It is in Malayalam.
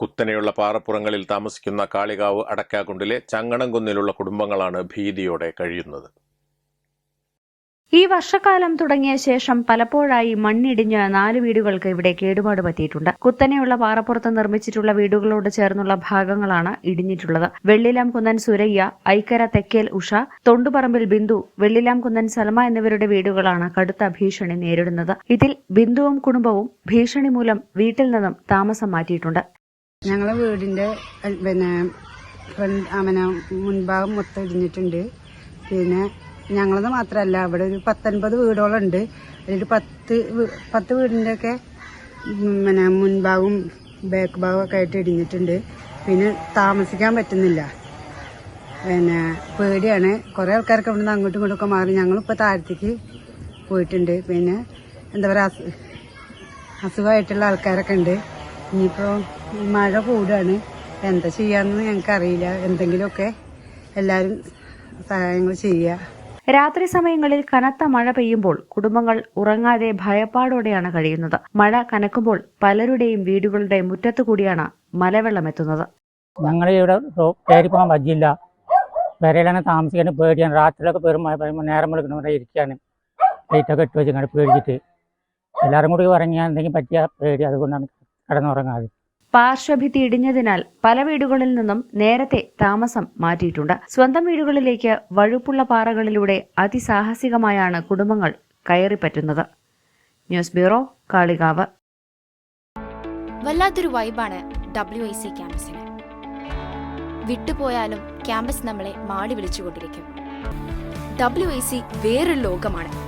കുത്തനെയുള്ള പാറപ്പുറങ്ങളിൽ താമസിക്കുന്ന കാളികാവ് അടക്കാകുണ്ടിലെ ചങ്ങണംകുന്നിലുള്ള കുടുംബങ്ങളാണ് ഭീതിയോടെ കഴിയുന്നത്. ഈ വർഷക്കാലം തുടങ്ങിയ ശേഷം പലപ്പോഴായി മണ്ണിടിഞ്ഞ് നാല് വീടുകൾക്ക് ഇവിടെ കേടുപാട് പറ്റിയിട്ടുണ്ട്. കുത്തനെയുള്ള പാറപ്പുറത്ത് നിർമ്മിച്ചിട്ടുള്ള വീടുകളോട് ചേർന്നുള്ള ഭാഗങ്ങളാണ് ഇടിഞ്ഞിട്ടുള്ളത്. വെള്ളിലാം കുന്നൻ സുരയ്യ ഐക്കര തെക്കേൽ ഉഷ തൊണ്ടുപറമ്പിൽ ബിന്ദു വെള്ളിലാം കുന്നൻ സൽമ എന്നിവരുടെ വീടുകളാണ് കടുത്ത ഭീഷണി നേരിടുന്നത്. ഇതിൽ ബിന്ദുവും കുടുംബവും ഭീഷണി മൂലം വീട്ടിൽ നിന്നും താമസം മാറ്റിയിട്ടുണ്ട്. ഞങ്ങളെ വീടിന്റെ പിന്നെ അവന മുൻഭാഗം മൊത്തം ഇടിഞ്ഞിട്ടുണ്ട്. പിന്നെ ഞങ്ങളത് മാത്രമല്ല അവിടെ ഒരു പത്തൊൻപത് വീടോളം ഉണ്ട്. അതിൽ പത്ത് പത്ത് വീടിന്റെ ഒക്കെ പിന്നെ മുൻഭാഗവും ബാക്ക് ഭാഗവും ഒക്കെ ആയിട്ട് ഇടിഞ്ഞിട്ടുണ്ട്. പിന്നെ താമസിക്കാൻ പറ്റുന്നില്ല. പിന്നെ പേടിയാണ്. കുറേ ആൾക്കാർക്ക് ഇവിടുന്ന് അങ്ങോട്ടും ഇങ്ങോട്ടും ഒക്കെ മാറി. ഞങ്ങളിപ്പോൾ താഴത്തേക്ക് പോയിട്ടുണ്ട്. പിന്നെ എന്താ പറയുക അസുഖമായിട്ടുള്ള ആൾക്കാരൊക്കെ ഉണ്ട്. ഇനിയിപ്പോൾ മഴ കൂടുകയാണ് എന്താ ചെയ്യാന്ന് ഞങ്ങൾക്ക് അറിയില്ല എന്തെങ്കിലുമൊക്കെ എല്ലാരും സഹായങ്ങൾ ചെയ്യുക. രാത്രി സമയങ്ങളിൽ കനത്ത മഴ പെയ്യുമ്പോൾ കുടുംബങ്ങൾ ഉറങ്ങാതെ ഭയപ്പാടോടെയാണ് കഴിയുന്നത്. മഴ കനക്കുമ്പോൾ പലരുടെയും വീടുകളുടെ മുറ്റത്തു കൂടിയാണ് മലവെള്ളം എത്തുന്നത്. ഞങ്ങൾ ഇവിടെ കയറി പോകാൻ പറ്റില്ല വരയിലാണ് താമസിക്കാൻ പേടിയാണ്. രാത്രിയിലൊക്കെ പെരും മഴ നേരം വിളിക്കണം ഇവിടെ ഇരിക്കാണ്. ലൈറ്റൊക്കെ ഇട്ട് വെച്ചിങ്ങനെ പേടിച്ചിട്ട്. എല്ലാവരും കൂടി ഉറങ്ങിയാൽ എന്തെങ്കിലും പറ്റിയ പേടി. അതുകൊണ്ടാണ് കിടന്നുറങ്ങാതെ. പാർശ്വഭിത്തി ഇടിഞ്ഞതിനാൽ പല വീടുകളിൽ നിന്നും നേരത്തെ താമസം മാറ്റിയിട്ടുണ്ട്. സ്വന്തം വീടുകളിലേക്ക് വഴുപ്പുള്ള പാറകളിലൂടെ അതിസാഹസികമായാണ് കുടുംബങ്ങൾ കയറിപ്പറ്റുന്നത്. News bureau Kalikavu. വല്ലാത്തൊരു വൈബാണ് ഡബ്ല്യു ഐ സി ക്യാമ്പസിന്. വിട്ടുപോയാലും ക്യാമ്പസ് നമ്മളെ മാടി വിളിച്ചുകൊണ്ടിരിക്കും. ഡബ്ല്യു ഐ സി വേറൊരു ലോകമാണ്.